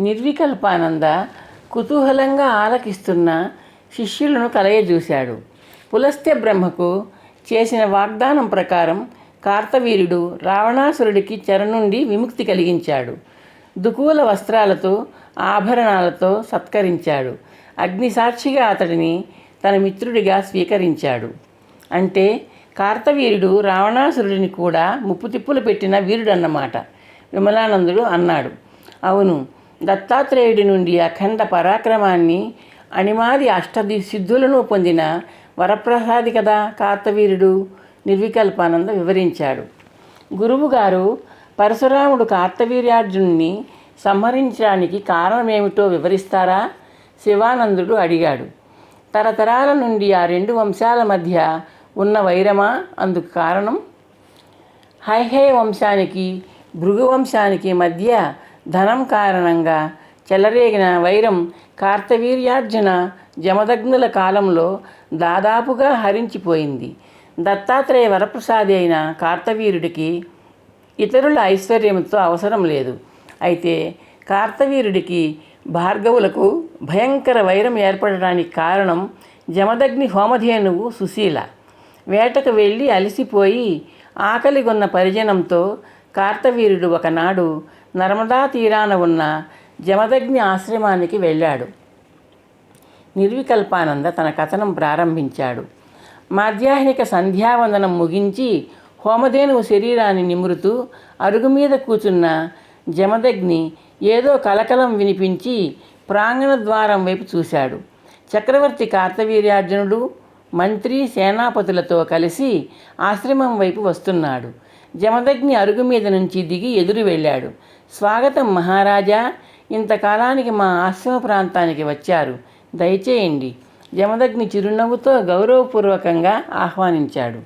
నిర్వికల్పానంద కుతూహలంగా ఆలకిస్తున్న శిష్యులను కలయజూశాడు. పులస్త్య బ్రహ్మకు చేసిన వాగ్దానం ప్రకారం కార్తవీర్యుడు రావణాసురుడికి చెర నుండి విముక్తి కలిగించాడు. దుకూల వస్త్రాలతో ఆభరణాలతో సత్కరించాడు. అగ్నిసాక్షిగా అతడిని తన మిత్రుడిగా స్వీకరించాడు. అంటే కార్తవీర్యుడు రావణాసురుడిని కూడా ముప్పు తిప్పులు పెట్టిన వీరుడన్నమాట. విమలానందుడు అన్నాడు. అవును దత్తాత్రేయుడి నుండి అఖండ పరాక్రమాన్ని అణిమాది అష్టది సిద్ధులను పొందిన వరప్రసాది కదా కార్తవీరుడు? నిర్వికల్పానంద వివరించాడు. గురువుగారు పరశురాముడు కార్తవీర్యార్జునుని సంహరించడానికి కారణమేమిటో వివరిస్తారా? శివానందుడు అడిగాడు. తరతరాల నుండి ఆ రెండు వంశాల మధ్య ఉన్న వైరమా? అందుకు కారణం? హైహే వంశానికి భృగు వంశానికి మధ్య ధనం కారణంగా చెలరేగిన వైరం కార్తవీర్యార్జున జమదగ్నుల కాలంలో దాదాపుగా హరించిపోయింది. దత్తాత్రేయ వరప్రసాది అయిన కార్తవీరుడికి ఇతరుల ఐశ్వర్యంతో అవసరం లేదు. అయితే కార్తవీరుడికి భార్గవులకు భయంకర వైరం ఏర్పడడానికి కారణం జమదగ్ని హోమధేనువు సుశీల. వేటకు వెళ్ళి అలసిపోయి ఆకలిగొన్న పరిజనంతో కార్తవీరుడు ఒకనాడు నర్మదా తీరాన ఉన్న జమదగ్ని ఆశ్రమానికి వెళ్ళాడు. నిర్వికల్పానంద తన కథనం ప్రారంభించాడు. మాధ్యాహ్నిక సంధ్యావందనం ముగించి హోమధేనువు శరీరాన్ని నిమురుతూ అరుగు మీద కూచున్న జమదగ్ని ఏదో కలకలం వినిపించి ప్రాంగణ ద్వారం వైపు చూశాడు. చక్రవర్తి కార్తవీర్యార్జునుడు మంత్రి సేనాపతులతో కలిసి ఆశ్రమం వైపు వస్తున్నాడు. జమదగ్ని అరుగు మీద నుంచి దిగి ఎదురు వెళ్ళాడు. స్వాగతం మహారాజా. ఇంతకాలానికి మా ఆశ్రమ ప్రాంతానికి వచ్చారు. దయచేయండి. జమదగ్ని చిరునవ్వుతో గౌరవపూర్వకంగా ఆహ్వానించాడు.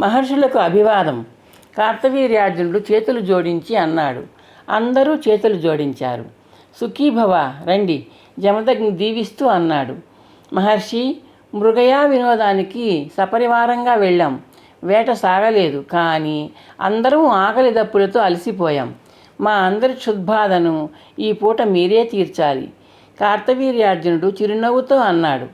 మహర్షులకు అభివాదం. కార్తవీర్యార్జునుడు చేతులు జోడించి అన్నాడు. అందరూ చేతులు జోడించారు. సుఖీభవ రండి. జమదగ్ని దీవిస్తూ అన్నాడు. మహర్షి మృగయా వినోదానికి సపరివారంగా వెళ్ళాం. వేట సాగలేదు. కానీ అందరం ఆకలి దప్పులతో అలసిపోయాం. మా అందరి క్షుద్బాధను ఈ పూట మీరే తీర్చాలి. కార్తవీర్యార్జునుడు చిరునవ్వుతో అన్నాడు.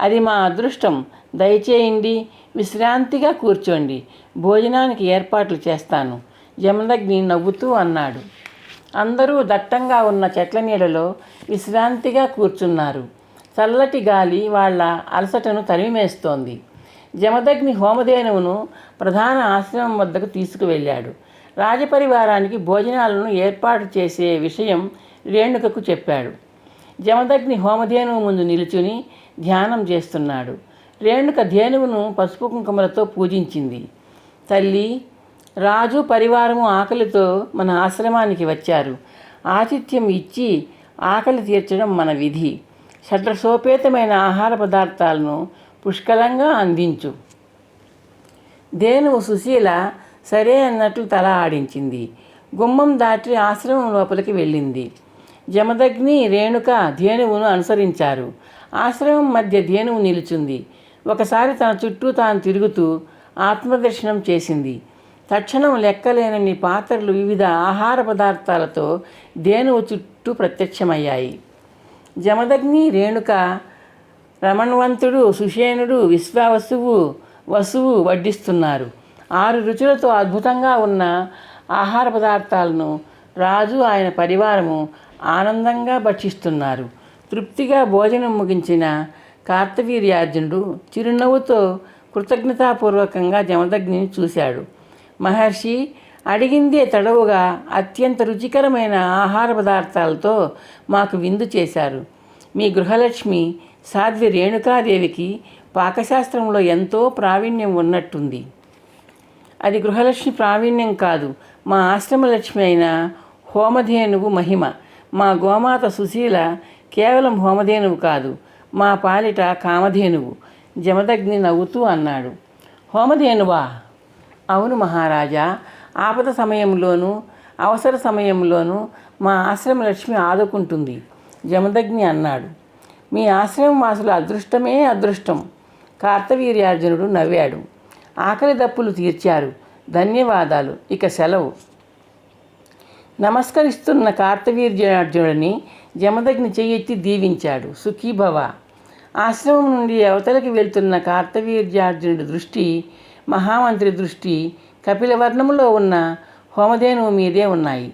అది మా అదృష్టం. దయచేయండి విశ్రాంతిగా కూర్చోండి. భోజనానికి ఏర్పాట్లు చేస్తాను. జమదగ్ని నవ్వుతూ అన్నాడు. అందరూ దట్టంగా ఉన్న చెట్ల నీడలో విశ్రాంతిగా కూర్చున్నారు. చల్లటి గాలి వాళ్ళ అలసటను తరిమేస్తోంది జమదగ్ని హోమధేనువును ప్రధాన ఆశ్రమం వద్దకు తీసుకువెళ్ళాడు. రాజపరివారానికి భోజనాలను ఏర్పాటు చేసే విషయం రేణుకకు చెప్పాడు. జమదగ్ని హోమధేనువు ముందు నిలుచుని ధ్యానం చేస్తున్నాడు. రేణుక ధేనువును పసుపు కుంకుమలతో పూజించింది. తల్లి రాజు పరివారము ఆకలితో మన ఆశ్రమానికి వచ్చారు. ఆతిథ్యం ఇచ్చి ఆకలి తీర్చడం మన విధి. షడ్రసోపేతమైన ఆహార పదార్థాలను పుష్కలంగా అందించు. ధేనువు సుశీల సరే అన్నట్లు తల ఆడించింది. గుమ్మం దాటి ఆశ్రమం లోపలికి వెళ్ళింది. జమదగ్ని రేణుక ధేనువును అనుసరించారు. ఆశ్రమం మధ్య ధేనువు నిలుచుంది. ఒకసారి తన చుట్టూ తాను తిరుగుతూ ఆత్మదర్శనం చేసింది. తక్షణం లెక్కలేనన్ని పాత్రలు వివిధ ఆహార పదార్థాలతో ధేనువు చుట్టూ ప్రత్యక్షమయ్యాయి. జమదగ్ని రేణుక రమణవంతుడు సుషేనుడు విశ్వావసువు వసువు వడ్డిస్తున్నారు. ఆరు రుచులతో అద్భుతంగా ఉన్న ఆహార పదార్థాలను రాజు ఆయన పరివారము ఆనందంగా భక్షిస్తున్నారు. తృప్తిగా భోజనం ముగించిన కార్తవీర్యార్జునుడు చిరునవ్వుతో కృతజ్ఞతాపూర్వకంగా జమదగ్నిని చూశాడు. మహర్షి అడిగిందే తడవుగా అత్యంత రుచికరమైన ఆహార పదార్థాలతో మాకు విందు చేశారు. మీ గృహలక్ష్మి సాధ్వి రేణుకాదేవికి పాకశాస్త్రంలో ఎంతో ప్రావీణ్యం ఉన్నట్టుంది. అది గృహలక్ష్మి ప్రావీణ్యం కాదు. మా ఆశ్రమలక్ష్మి అయిన హోమధేనువు మహిమ. మా గోమాత సుశీల కేవలం హోమధేనువు కాదు. మా పాలిట కామధేనువు. జమదగ్ని నవ్వుతూ అన్నాడు. హోమధేనువా? అవును మహారాజా. ఆపద సమయంలోనూ అవసర సమయంలోనూ మా ఆశ్రమ లక్ష్మి ఆదుకుంటుంది. జమదగ్ని అన్నాడు. మీ ఆశ్రమం వాసుల అదృష్టమే అదృష్టం. కార్తవీర్యార్జునుడు నవ్వాడు. ఆకలి దప్పులు తీర్చారు. ధన్యవాదాలు. ఇక సెలవు. నమస్కరిస్తున్న కార్తవీర్యార్జునుడిని జమదగ్ని చెయ్యెత్తి దీవించాడు. సుఖీభవ. ఆశ్రమం నుండి అవతలకి వెళ్తున్న కార్తవీర్యార్జునుడి దృష్టి మహామంత్రి దృష్టి కపిలవర్ణములో ఉన్న హోమధేనువు మీదే ఉన్నాయి.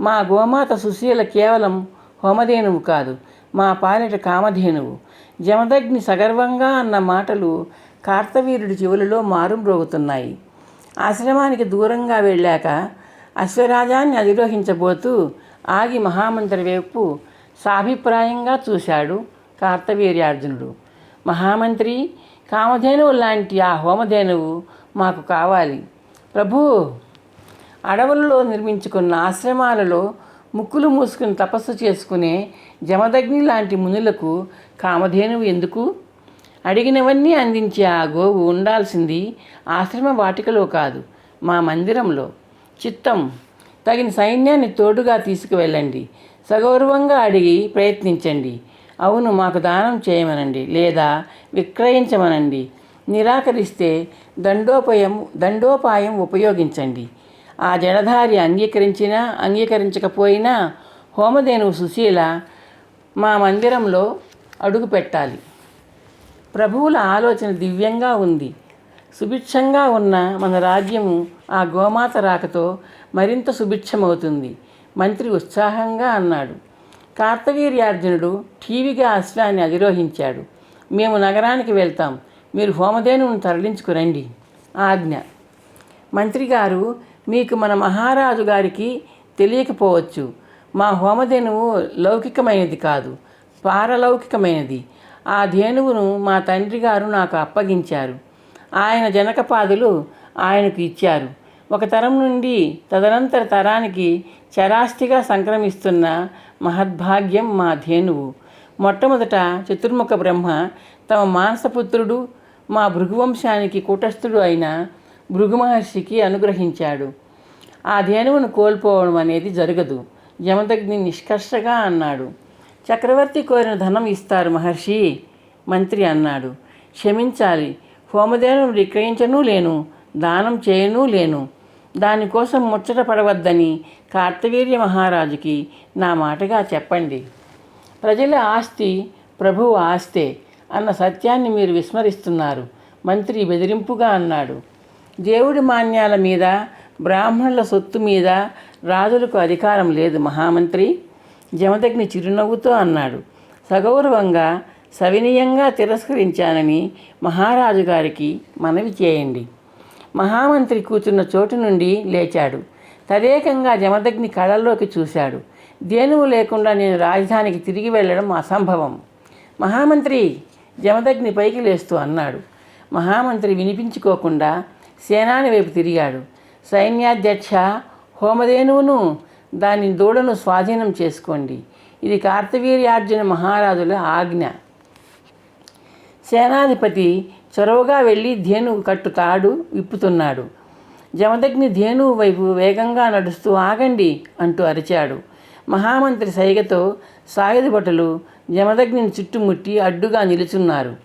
మా గోమాత సుశీల కేవలం హోమధేనువు కాదు మా పాలిట కామధేనువు. జమదగ్ని సగర్వంగా అన్న మాటలు కార్తవీరుడి చెవులలో మారుమ్రోగుతున్నాయి ఆశ్రమానికి దూరంగా వెళ్ళాక అశ్వరాజాన్ని అధిరోహించబోతూ ఆగి మహామంత్రి వైపు సాభిప్రాయంగా చూశాడు కార్తవీర్యార్జునుడు. మహామంత్రి కామధేనువు లాంటి ఆ హోమధేనువు మాకు కావాలి. ప్రభు! అడవులలో నిర్మించుకున్న ఆశ్రమాలలో ముక్కులు మూసుకుని తపస్సు చేసుకునే జమదగ్ని లాంటి మునులకు కామధేనువు ఎందుకు? అడిగినవన్నీ అందించే ఆ గోవు ఉండాల్సింది ఆశ్రమ వాటికలో కాదు మా మందిరంలో. చిత్తం తగిన సైన్యాన్ని తోడుగా తీసుకువెళ్ళండి. సగౌరవంగా అడిగి ప్రయత్నించండి. అవును మాకు దానం చేయమనండి లేదా విక్రయించమనండి. నిరాకరిస్తే దండోపాయం దండోపాయం ఉపయోగించండి. ఆ జడధారి అంగీకరించినా అంగీకరించకపోయినా హోమధేనువు సుశీల మా మందిరంలో అడుగు పెట్టాలి ప్రభువుల ఆలోచన దివ్యంగా ఉంది. సుభిక్షంగా ఉన్న మన రాజ్యము ఆ గోమాత రాకతో మరింత సుభిక్షమవుతుంది. మంత్రి ఉత్సాహంగా అన్నాడు. కార్తవీర్యార్జునుడు ఠీవిగా అశ్వాన్ని అధిరోహించాడు. మేము నగరానికి వెళ్తాం. మీరు హోమధేనువును తరలించుకురండి ఆజ్ఞ. మంత్రి గారు మీకు మన మహారాజు గారికి తెలియకపోవచ్చు. మా హోమధేనువు లౌకికమైనది కాదు. పారలౌకికమైనది. ఆ ధేనువును మా తండ్రి గారు నాకు అప్పగించారు. ఆయన జనకపాదులు ఆయనకు ఇచ్చారు. ఒక తరం నుండి తదనంతర తరానికి చరాస్తిగా సంక్రమిస్తున్న మహద్భాగ్యం మా ధేనువు. మొట్టమొదట చతుర్ముఖ బ్రహ్మ తమ మానసపుత్రుడు మా భృగువంశానికి కూటస్థుడు అయిన భృగుమహర్షికి అనుగ్రహించాడు. ఆ ధేనువును కోల్పోవడం అనేది జరగదు. యమదగ్ని నిష్కర్షగా అన్నాడు. చక్రవర్తి కోరిన ధనం ఇస్తారు మహర్షి. మంత్రి అన్నాడు. క్షమించాలి. హోమదేవం విక్రయించనూ లేను. దానం చేయనూ లేను. దానికోసం ముచ్చట పడవద్దని కార్తవీర్య మహారాజుకి నా మాటగా చెప్పండి. ప్రజల ఆస్తి ప్రభువు ఆస్తే అన్న సత్యాన్ని మీరు విస్మరిస్తున్నారు. మంత్రి బెదిరింపుగా అన్నాడు. దేవుడి మాన్యాల మీద బ్రాహ్మణుల సొత్తు మీద రాజులకు అధికారం లేదు మహామంత్రి. జమదగ్ని చిరునవ్వుతో అన్నాడు. సగౌరవంగా సవినీయంగా తిరస్కరించానని మహారాజు గారికి మనవి చేయండి. మహామంత్రి కూర్చున్న చోటు నుండి లేచాడు. తదేకంగా జమదగ్ని కళల్లోకి చూశాడు. దేనువు లేకుండా నేను రాజధానికి తిరిగి వెళ్ళడం అసంభవం. మహామంత్రి జమదగ్ని పైకి లేస్తూ అన్నాడు. మహామంత్రి వినిపించుకోకుండా సేనాని వైపు తిరిగాడు. సైన్యాధ్యక్ష హోమధేనువును దాని దూడను స్వాధీనం చేసుకోండి. ఇది కార్తవీర్యార్జున మహారాజుల ఆజ్ఞ. సేనాధిపతి చొరవగా వెళ్ళి ధేనువు కట్టు తాడు విప్పుతున్నాడు. జమదగ్ని ధేనువు వైపు వేగంగా నడుస్తూ ఆగండి అంటూ అరిచాడు. మహామంత్రి సైగతో సాయుధ భటులు జమదగ్నిని చుట్టుముట్టి అడ్డుగా నిలుచున్నారు.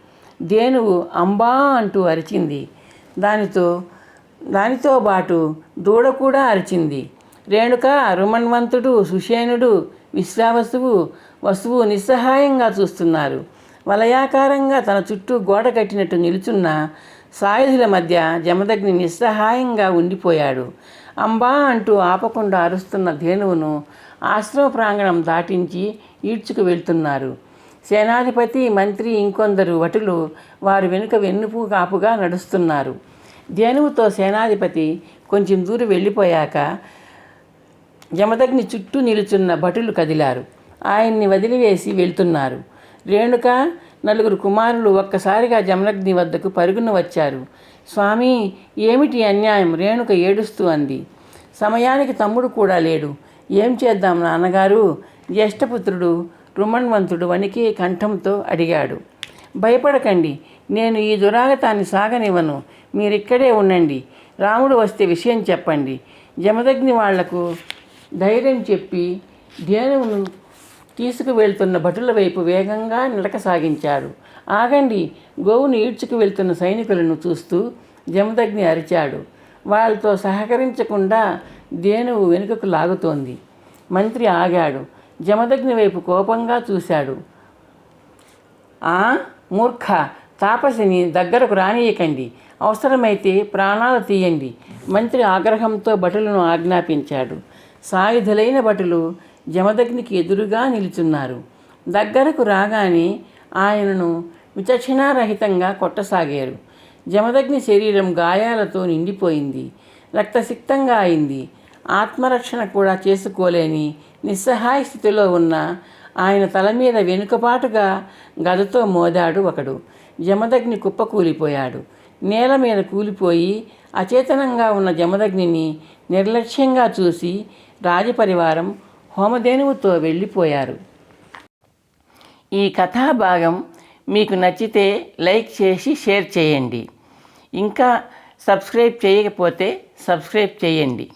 ధేనువు అంబా అంటూ అరిచింది. దానితో దానితో పాటు దూడ కూడా అరిచింది. రేణుక రుమణ్వంతుడు సుషేనుడు విశ్వావసువు వసువు నిస్సహాయంగా చూస్తున్నారు. వలయాకారంగా తన చుట్టూ గోడ కట్టినట్టు నిలుచున్న సాయుధుల మధ్య జమదగ్ని నిస్సహాయంగా ఉండిపోయాడు. అంబా అంటూ ఆపకుండా అరుస్తున్న ధేనువును ఆశ్రమ ప్రాంగణం దాటించి ఈడ్చుకు వెళ్తున్నారు. సేనాధిపతి మంత్రి ఇంకొందరు వటులు వారు వెనుక వెన్నుపు కాపుగా నడుస్తున్నారు. ధేనువుతో సేనాధిపతి కొంచెం దూరం వెళ్ళిపోయాక జమదగ్ని చుట్టూ నిలుచున్న భటులు కదిలారు. ఆయన్ని వదిలివేసి వెళ్తున్నారు. రేణుక నలుగురు కుమారులు ఒక్కసారిగా జమదగ్ని వద్దకు పరుగున వచ్చారు. స్వామి ఏమిటి అన్యాయం? రేణుక ఏడుస్తూ అంది. సమయానికి తమ్ముడు కూడా లేడు. ఏం చేద్దాం నాన్నగారు? జ్యేష్ఠపుత్రుడు రుమణ్వంతుడు వణికి కంఠంతో అడిగాడు. భయపడకండి. నేను ఈ దురాగతాన్ని సాగనివ్వను. మీరిక్కడే ఉండండి. రాముడు వస్తే విషయం చెప్పండి. జమదగ్ని వాళ్ళకు ధైర్యం చెప్పి ధేనువును తీసుకువెళ్తున్న భటుల వైపు వేగంగా నిలక సాగించాడు ఆగండి గోవును ఈడ్చుకు వెళ్తున్న సైనికులను చూస్తూ జమదగ్ని అరిచాడు. వాళ్ళతో సహకరించకుండా ధేనువు వెనుకకు లాగుతోంది. మంత్రి ఆగాడు. జమదగ్ని వైపు కోపంగా చూశాడు. ఆ మూర్ఖ తాపసిని దగ్గరకు రానియకండి. అవసరమైతే ప్రాణాలు తీయండి. మంత్రి ఆగ్రహంతో భటులను ఆజ్ఞాపించాడు. సాయుధులైన భటులు జమదగ్నికి ఎదురుగా నిలుచున్నారు. దగ్గరకు రాగానే ఆయనను విచక్షణారహితంగా కొట్టసాగారు. జమదగ్ని శరీరం గాయాలతో నిండిపోయింది. రక్తసిక్తంగా అయింది. ఆత్మరక్షణ కూడా చేసుకోలేని నిస్సహాయ స్థితిలో ఉన్న ఆయన తల మీద వెనుకపాటుగా గదతో మోదాడు ఒకడు. జమదగ్ని కుప్పకూలిపోయాడు. నేల మీద కూలిపోయి అచేతనంగా ఉన్న జమదగ్నిని నిర్లక్ష్యంగా చూసి రాజపరివారం హోమధేనువుతో వెళ్ళిపోయారు. ఈ కథాభాగం మీకు నచ్చితే లైక్ చేసి షేర్ చేయండి. ఇంకా సబ్స్క్రైబ్ చేయకపోతే సబ్స్క్రైబ్ చేయండి.